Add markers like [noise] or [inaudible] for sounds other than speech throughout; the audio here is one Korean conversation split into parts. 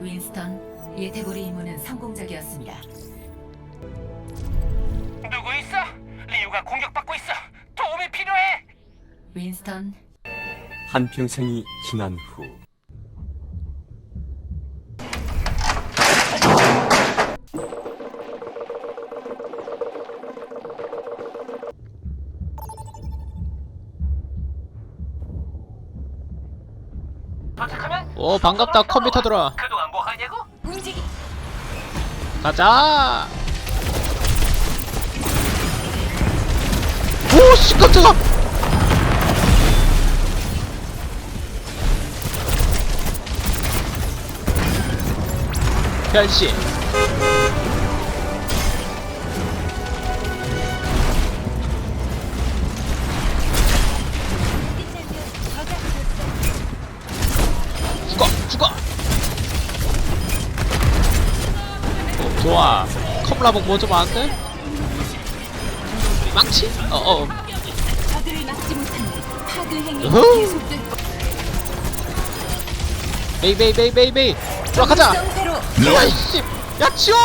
윈스턴, 예테고리 임무는 성공적이었습니다. 누구 있어? 리우가 공격받고 있어. 도움이 필요해. 윈스턴, 한평생이 지난 후 도착하면 오 반갑다 컴퓨터들아 하냐고? 움직이. 가자. 오씨 깜짝아. 변신 좋아 컵라복 뭐 좀 안 돼? 망치? 어어. 어허. 계속될 베이 베이 베이 베이 베이. 좋아 가자. 야이씨. 야 치워.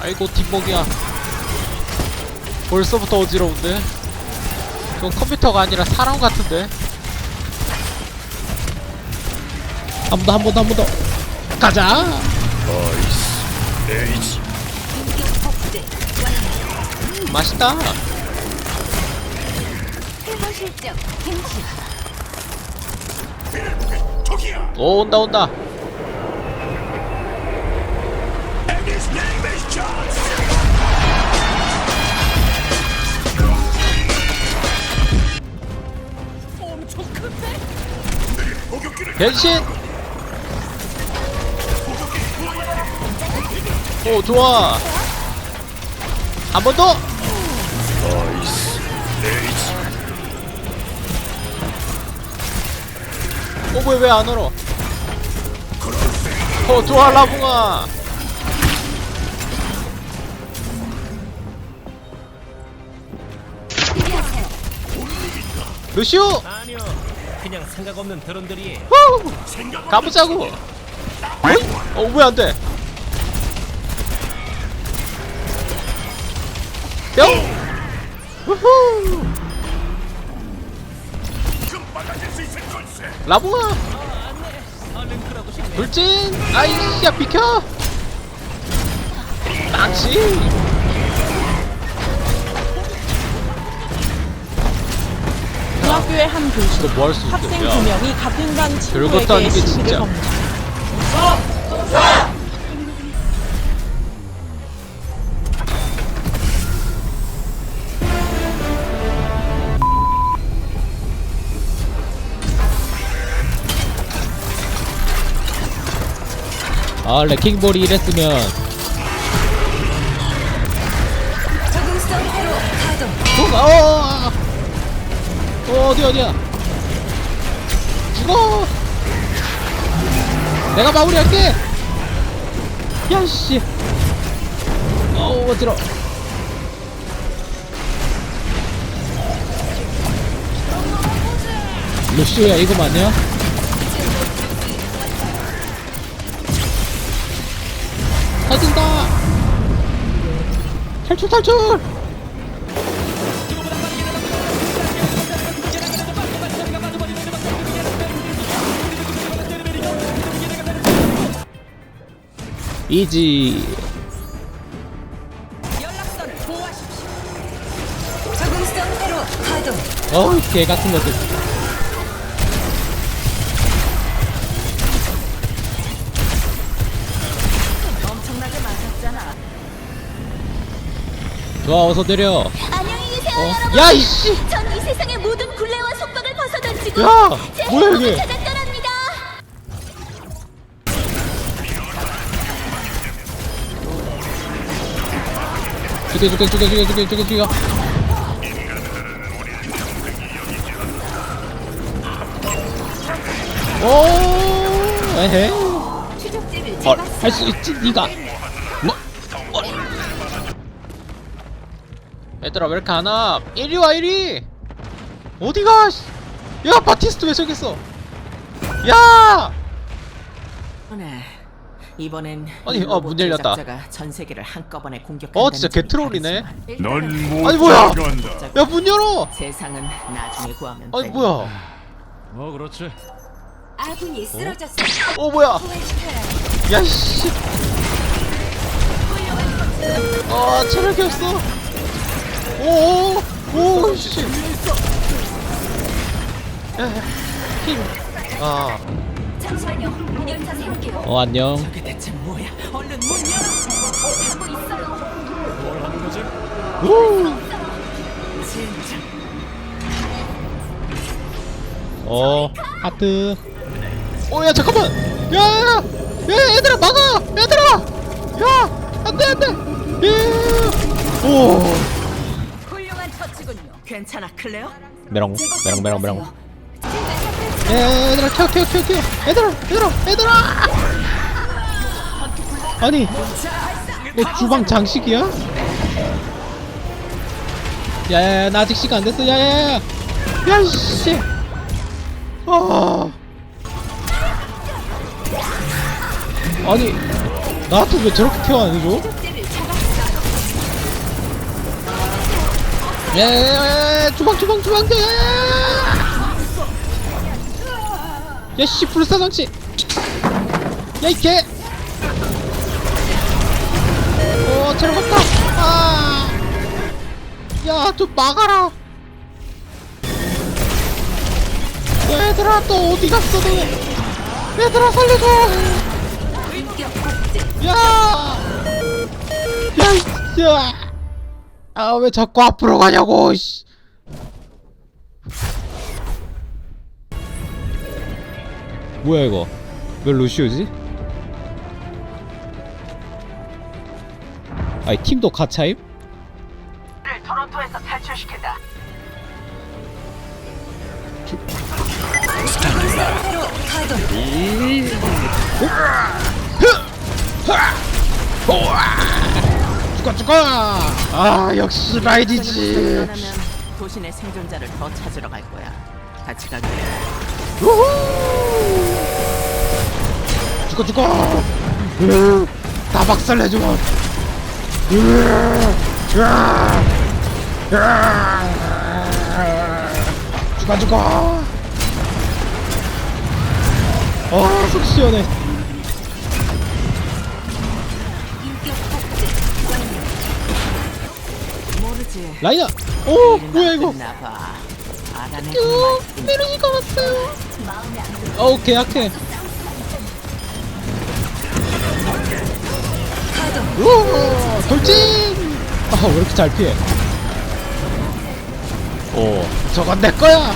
아이고 뒷목이야. 벌써부터 어지러운데? 그건 컴퓨터가 아니라 사람 같은데 한 번 더 한 번 더 한 번 더 가자 복제 완료. 맛있다. 오 온다 온다 변신 오 좋아 한 번더 어, 뭐야, 왜 안 얼어? 어, 좋아, 라붕아! 루시오! 아니요. 그냥 생각 없는 드론들이 후! 가보자고! 어이? 어, 왜안 돼? 뿅! 우후! 라붕아! 돌진! 아이씨, 야, 비켜! 망치! 중학교의 한 교실 이거 뭐 할 수 있어? 학생 야. 두 명이 같은 반 별것도 아닌 친구에게 게 시비를 진짜. 겁니다. 아, 레킹볼이 이랬으면 가동. 어, 어, 어, 어디 어디야? 죽어! 내가 마무리할게. 야씨. 어, 어지러. 루시오야 이거 맞냐? 터진다. 탈출 탈출. 이지. 가동. 어우 개 같은 것들. 좋아 어서 내려. 안녕히 계세요, 어. 여러분. 야 이씨. 전 이 세상의 모든 굴레와 속박을 벗어던지고 야 제 뭐야 행복을 이게? 찾아 떠납니다. 죽여 죽여 죽여 죽여 죽여 죽여 죽여. 오 에헤. 추적지를 어, 제거했어. 할수 있지 네가. 얘들아 왜 이렇게 안 와? 이리 와 이리. 어디가? 야 바티스트 왜 저기 있어? 야! 네. 이번엔 아니, 이 어, 문 열렸다. 전 세계를 한꺼번에 공격한다는 어, 진짜 점이 개트롤이네. 넌못 아니, 뭐야? 나간다. 야, 문 열어! 세상은 나중에 구하면 아니. 뭐야? 뭐 그렇지. 아군이 쓰러졌어. 어, 뭐야? 후회시켜야 야, 씨. 아, 체력이 없어. 오, 오, 오, 씨. 야, 야, 힘. 아, 잠시만요. 열차 세울게요. 어, 안녕. 저게 대체 뭐야? 얼른 문 열어! 하고 있어요. 뭘 하는 거지? 우. 진짜. 어, 하트. 어, 야, 잠깐만. 야, 야, 야, 얘들아, 막아. 얘들아. 야, 안 돼, 안 돼. 예. 오. 괜찮아, 클레어? 메롱, 메롱, 메롱, 메롱. 제가 야, 얘들아, 튀어, 튀어, 튀어, 튀어. 얘들아, 얘들아, 얘들아. 아니, 너 주방 장식이야? 야야야, 나 아직 시간 안 됐어. 야야야. 야, 씨. 아. 아니, 나한테 왜 저렇게 케어 안 해줘? 야야야야, 주방, 주방, 주방, 야야야야. 야, 씨, 불사장치. 야, 이 개. 어, 체력 없다. 아. 야, 좀 막아라. 야, 얘들아, 또 어디 갔어, 너? 얘들아, 살려줘. 야! 야, 이- 야! 아, 왜 자꾸 앞으로 가냐고, 씨. 뭐야, 이거? 왜 루시오지? 아이, 팀도 가차임? 토론토에서 탈출시킨다. 죽어, 죽어! 아, 역시 라이디지. 그러면 내 생존자를 더 찾으러 갈 거야. 같이 가게. 우후! 죽어, 죽어! 으, 다 박살 내줘! 으, 으아! 으아! 죽어, 죽어! 어, 속 시원해. 라이나! 오, 뭐야, 이거! 말뿐. 메르니가 왔어요. 어우, 계약해. 오, 돌진! 아, 왜 이렇게 잘 피해? 오, 저건 내 거야!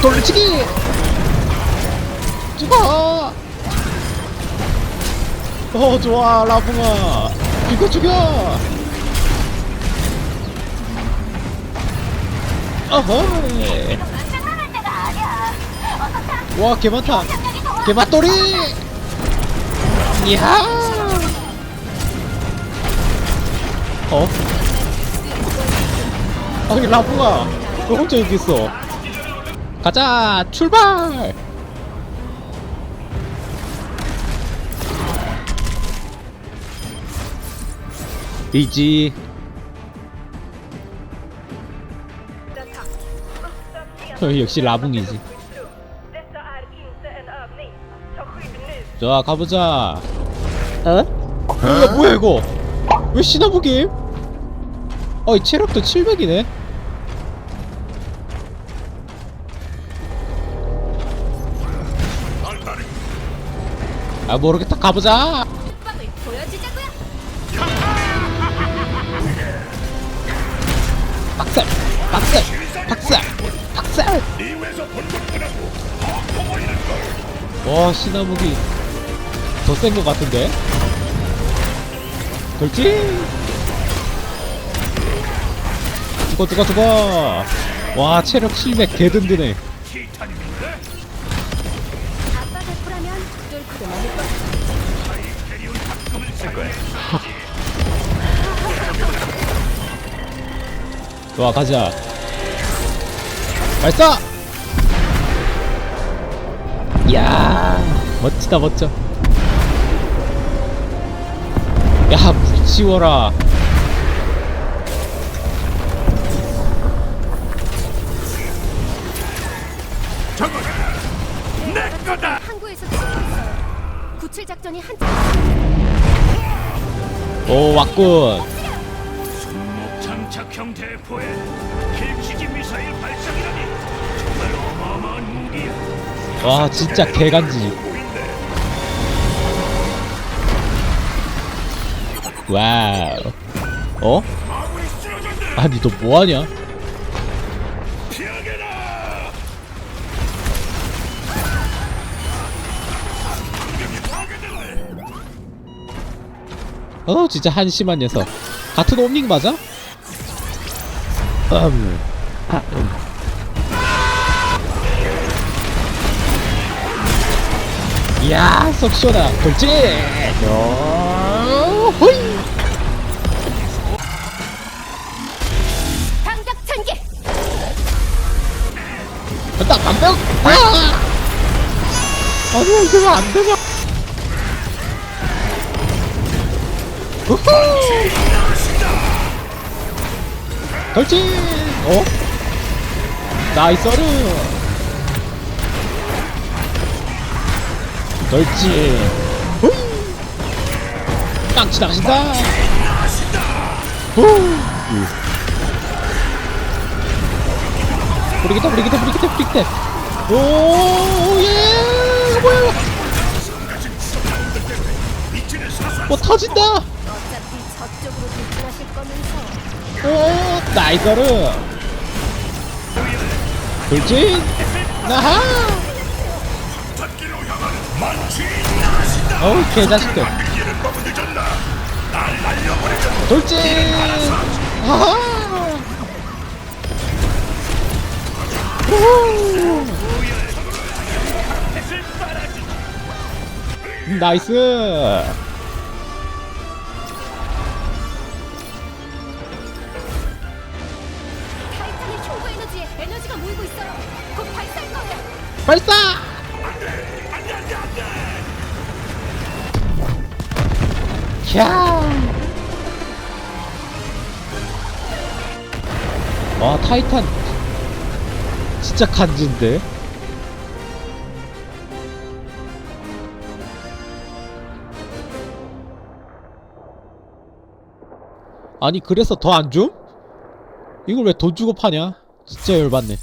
돌리치기! 죽어! 어, 좋아, 라붕아! 죽여, 죽여! 어허이! 와, 개 많다! 개 맛돌이! 이야! 어? 아니 라붕아 너 혼자 여기 있어 가자 출발 이지 [laughs] 역시 라붕이지. 자 가보자. 어? 야 뭐야 이거? 왜 신화무기 어이 체력도 700이네. 아 모르겠다 가보자. 박살 박살 박살 와 신화무기. 더 센 것 같은데? 돌진 죽어 죽어 죽어 와 체력 700 개든든해. 아빠 덕후라면 뚫고도 남을 것 좋아 가자. 발사 이야. 멋지다 멋져. 야 묻히워라. 항구에서 치고 있어요. 구출 작전이 한참 오 왔군. 장착형 대포에 와 진짜 개간지 와우 어? 아니 너 뭐하냐 어 진짜 한심한 녀석 같은 옴닉 맞아? 음. 아, 이야 속 시원하 돌진 어, 호이. 반격 전개. 됐다 반병. 아! 아니 이거 안 되냐. 우후! 돌진 어? 나이스어르 후이 깡치 당신다. 후 브리기테 브리기테 브리기테 브리기테 오예! 뭐야 뭐 터진다. 어차피 저쪽으로 돌진하실 거면서. 오 나이스르 돌진. 나하 어우 개자식들. 돌진! 하하 우후. 나이스 발사 와 타이탄 진짜 간지인데? 아니 그래서 더 안 줌? 이걸 왜 돈 주고 파냐? 진짜 열받네